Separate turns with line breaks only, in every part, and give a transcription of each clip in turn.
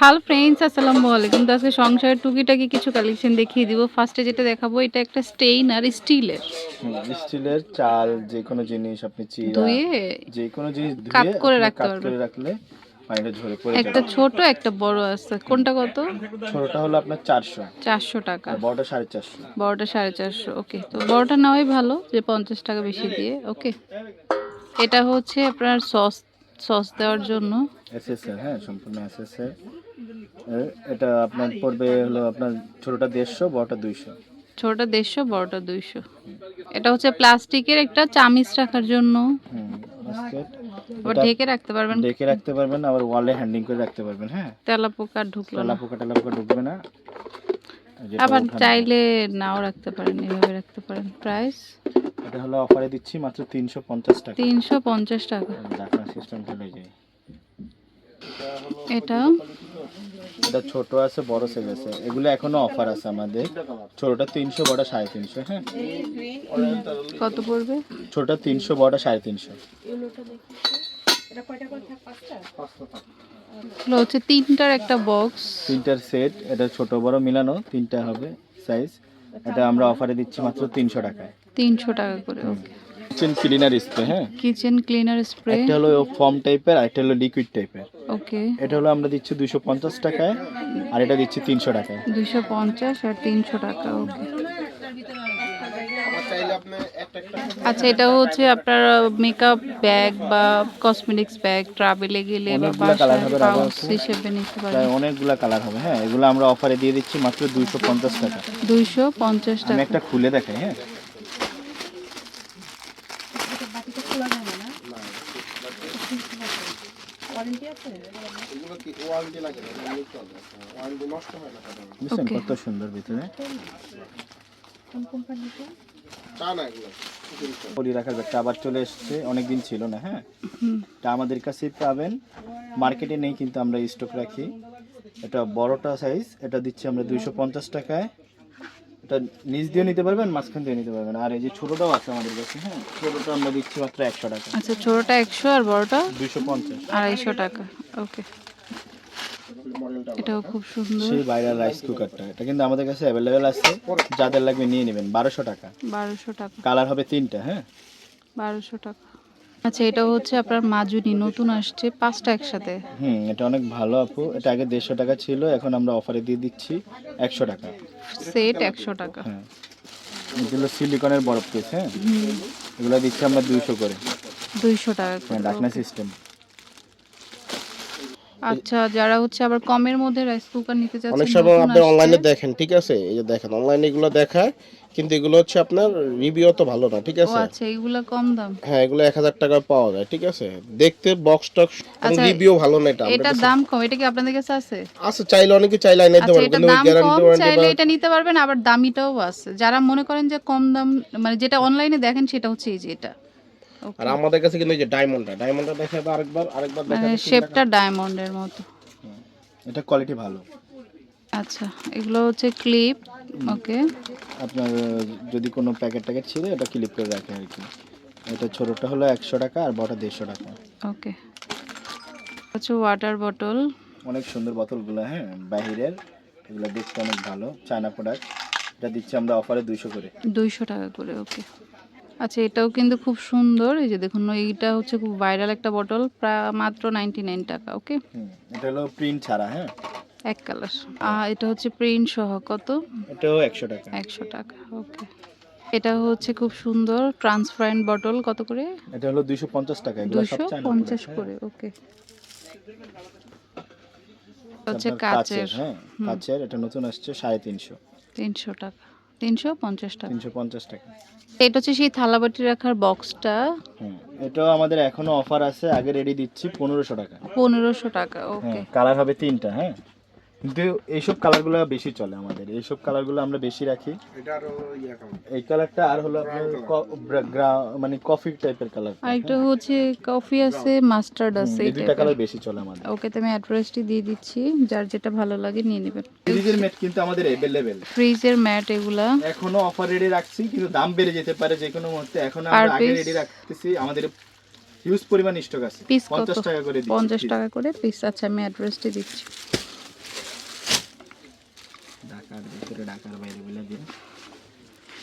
Hello friends আসসালামু আলাইকুম। তো আজকে সংসারের টুকিটাকি কিছু কালেকশন দেখিয়ে দিব। ফার্স্টে যেটা দেখাবো এটা একটা স্টেইন আর স্টিলের
স্টিলের চাল যে কোনো জিনিস আপনি চিরা
ধুয়ে
যে কোনো জিনিস
কাট করে রাখতে পারবেন।
করে রাখলে পানিটা ঝরে পড়ে
একটা ছোট একটা বড় আছে। কোনটা কত?
ছোটটা হলো আপনার চারশো।
চারশো টাকা।
আর বড়টা সাড়ে চারশো।
বড়টা সাড়ে চারশো ওকে তো বড়টা নেওয়াই ভালো যে পঞ্চাশ টাকা বেশি দিয়ে ওকে এটা হচ্ছে আপনার সস সস দেওয়ার জন্য।
এসএসএর হ্যাঁ সম্পূর্ণ এসএসএর এটা আপনার পড়বে হলো আপনার ছোটটা দেড়শো বড়টা দুইশো।
ছোটটা দেড়শো বড়টা দুইশো। এটা হচ্ছে প্লাস্টিকের একটা চামিচ রাখার জন্য।
বাস্কেট
আবার ঢেকে রাখতে পারবেন।
ঢেকে রাখতে পারবেন আবার ওয়ালে হ্যান্ডিং করে রাখতে পারবেন হ্যাঁ।
তেলা পোকা ঢুকলো না।
পোকা টালা পোকা ঢুকবে না।
আবার চাইলে নাও রাখতে পারেন এভাবে রাখতে পারেন। প্রাইস?
এটা হলো অফারে দিচ্ছি মাত্র তিনশো পঞ্চাশ টাকা।
তিনশো পঞ্চাশ টাকা।
ডাকনা সিস্টেম চলে যায়
এটা?
এটা ছোট আছে বড় সাইজ আছে। এগুলো এখনও অফার আছে আমাদের। ছোটটা তিনশো বড়টা সাড়ে তিনশো হ্যাঁ।
কত পড়বে?
ছোটটা তিনশো বড়টা সাড়ে তিনশো।
এগুলো হচ্ছে তিনটার একটা বক্স
তিনটার সেট এটা ছোট বড় মিলানো তিনটা হবে সাইজ এটা আমরা অফারে দিচ্ছি মাত্র তিনশো টাকায়।
তিনশো টাকা করে ওকে
কিচেন ক্লিনার স্প্রে হ্যাঁ?
কিচেন ক্লিনার স্প্রে
একটা হলো ফর্ম টাইপের আর একটা হলো লিকুইড টাইপের
ওকে
এটা হলো আমরা দিচ্ছি দুশো পঞ্চাশ টাকায় আর এটা দিচ্ছি তিনশো টাকায়।
দুইশো পঞ্চাশ আর তিনশো টাকা ওকে আচ্ছা এটা হচ্ছে আপনার মেকআপ ব্যাগ বা কসমেটিক্স ব্যাগ ট্রাভেলে গেলে বা পাউচ হিসেবে নিতে পারেন।
অনেকগুলা কালার হবে হ্যাঁ? এগুলো আমরা অফারে দিয়ে দিচ্ছি মাত্র দুইশো পঞ্চাশ টাকা।
দুইশো পঞ্চাশ
আমি
টাকা।
একটা খুলে দেখাই হ্যাঁ? বুঝছেন কত সুন্দর ভিতরে। পলি রাখার ব্যাগটা আবার চলে এসছে। অনেকদিন ছিল না হ্যাঁ? এটা আমাদের কাছেই পাবেন। মার্কেটে নেই কিন্তু আমরা স্টক রাখি। এটা বড়টা সাইজ এটা দিচ্ছি আমরা দুইশো পঞ্চাশ টাকায়। এটা নিচ দিয়ে নিতে পারবেন মাঝখান দিয়ে নিতে পারবেন। আর এই যে ছোটটাও আছে আমাদের কাছে হ্যাঁ ছোটটা আমরা দিচ্ছি মাত্র একশো টাকা।
আচ্ছা ছোটটা একশো আর বড়টা?
দুইশো পঞ্চাশ।
আড়াইশো টাকা ওকে। এটাও খুব সুন্দর।
সেই বাইরের রাইস কুকারটা এটা কিন্তু আমাদের কাছে অ্যাভেলেবেল আছে যাদের লাগবে নিয়ে নেবেন বারোশো টাকা।
বারোশো টাকা।
কালার হবে তিনটা হ্যাঁ।
বারোশো টাকা। আচ্ছা এটা হচ্ছে আপনার মাজুনি নতুন আসছে পাঁচটা একসাথে।
হুম এটা অনেক ভালো আপু। এটা আগে দেড়শো টাকা ছিল এখন আমরা অফারে দিয়ে দিচ্ছি একশো টাকা।
সেট একশো টাকা।
হ্যাঁ। এগুলো সিলিকনের বরফ কেস হ্যাঁ? এগুলো দিচ্ছি আমরা দুইশো করে।
দুইশো টাকা
হ্যাঁ ডাকনা সিস্টেম
আচ্ছা যারা হচ্ছে আবার কমের মধ্যে রাইস কুকার নিতে চাচ্ছেন
অনেক সময় আপনি অনলাইনে দেখেন ঠিক আছে? এই যে দেখেন অনলাইনে এগুলো দেখায় কিন্তু এগুলো হচ্ছে আপনার রিভিউ তো ভালো না ঠিক আছে?
আচ্ছা এগুলা কম দাম?
হ্যাঁ এগুলো এক হাজার টাকা পাওয়া যায় ঠিক আছে? দেখতে বক্স
আচ্ছা,
রিভিউ ভালো না এটা
এটা দাম কম এটা কি আপনাদের কাছে আছে?
আছে চাইলে অনেকে চাইলে দিতে
আচ্ছা
পারবে
এটা দাম কম চাইলে এটা নিতে পারবেন আবার দামিটাও আছে। যারা মনে করেন যে কম দাম মানে যেটা অনলাইনে দেখেন সেটা হচ্ছে এই যে এটা.
আর আমাদের কাছে কিন্তু এই যে ডায়মন্ডটা ডায়মন্ডটা দেখাবে আরেকবার আরেকবার
মানে
দেখাবে
শেপটা ডায়মন্ডের মতো।
এটা কোয়ালিটি ভালো।
আচ্ছা এগুলো হচ্ছে ক্লিপ ওকে
আপনার যদি কোনো প্যাকেট ট্যাকেট ছিল এটা ক্লিপ করে রাখে আর কি। এটা ছোটোটা হলো একশো টাকা আর বড়টা দেড়শো টাকা।
ওকে হচ্ছে ওয়াটার বটল
অনেক সুন্দর বোতলগুলো হ্যাঁ বাহিরের এগুলো দেখতে অনেক ভালো চায়না প্রোডাক্ট এটা দিচ্ছি আমরা অফারে দুইশো করে।
দুইশো টাকা করে ওকে আচ্ছা এটাও কিন্তু খুব সুন্দর। এই যে দেখুন এইটা হচ্ছে খুব ভাইরাল একটা বটল প্রায় মাত্র নাইনটি নাইন টাকা ওকে
এটা হলো প্রিন্ট ছাড়া হ্যাঁ?
এক কালার আর এটা হচ্ছে প্রিন্ট সহ কত?
এটাও একশো টাকা।
একশো টাকা ওকে এটা হচ্ছে খুব সুন্দর ট্রান্সপারেন্ট বটল কত করে?
এটা হলো দুইশো পঞ্চাশ টাকা
দুশো পঞ্চাশ করে ওকে
হ্যাঁ।
হচ্ছে কাচের
হ্যাঁ কাচের এটা নতুন আসছে সাড়ে তিনশো।
তিনশো টাকা। তিনশো পঞ্চাশ টাকা।
তিনশো পঞ্চাশ টাকা।
এটা হচ্ছে সেই থালাবাটি রাখার বক্সটা।
হুম এটাও আমাদের এখনও অফার আছে আগে রেডি দিচ্ছি পনেরোশো টাকা।
পনেরোশো টাকা ওকে
কালার হবে তিনটা হ্যাঁ? কিন্তু এইসব কালারগুলো বেশি চলে আমাদের। এইসব কালারগুলো আমরা বেশি রাখি। এই কালারটা আর হলো আপনার ক- গ্রা- মানে কফি টাইপের কালার
আরেকটা হচ্ছে কফি আছে মাস্টার্ড আছে
এই
টাইপের
কালার বেশি চলে আমাদের।
ওকে তো আমি অ্যাড্রেসটি দিয়ে দিচ্ছি। যার যেটা ভালো লাগে নিয়ে নেবেন।
ফ্রিজের মেট কিন্তু আমাদের অ্যাভেলেবেল
ফ্রিজের ম্যাট এগুলা।
এখনও অফার রেডি রাখছি কিন্তু দাম বেড়ে যেতে পারে যে কোনো মুহূর্তে। এখন আমরা আগে রেডি রাখতেছি আমাদের হিউজ পরিমাণ স্টক আছে।
পিস কত?
পঞ্চাশ টাকা করে দিচ্ছি
পঞ্চাশ
piece।
টাকা করে পিস আচ্ছা আমি অ্যাড্রেসটি দিচ্ছি।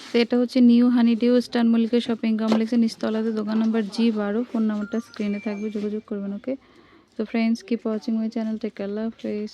তো এটা হচ্ছে new honey dew, star Mallika shopping কমপ্লেক্সের নিচতলাতে দোকান নাম্বার জি বারো ফোন নাম্বারটা স্ক্রিনে থাকবে, যোগাযোগ করবেন ওকে তো friends keep watching my channel take আল্লাহ হাফেজ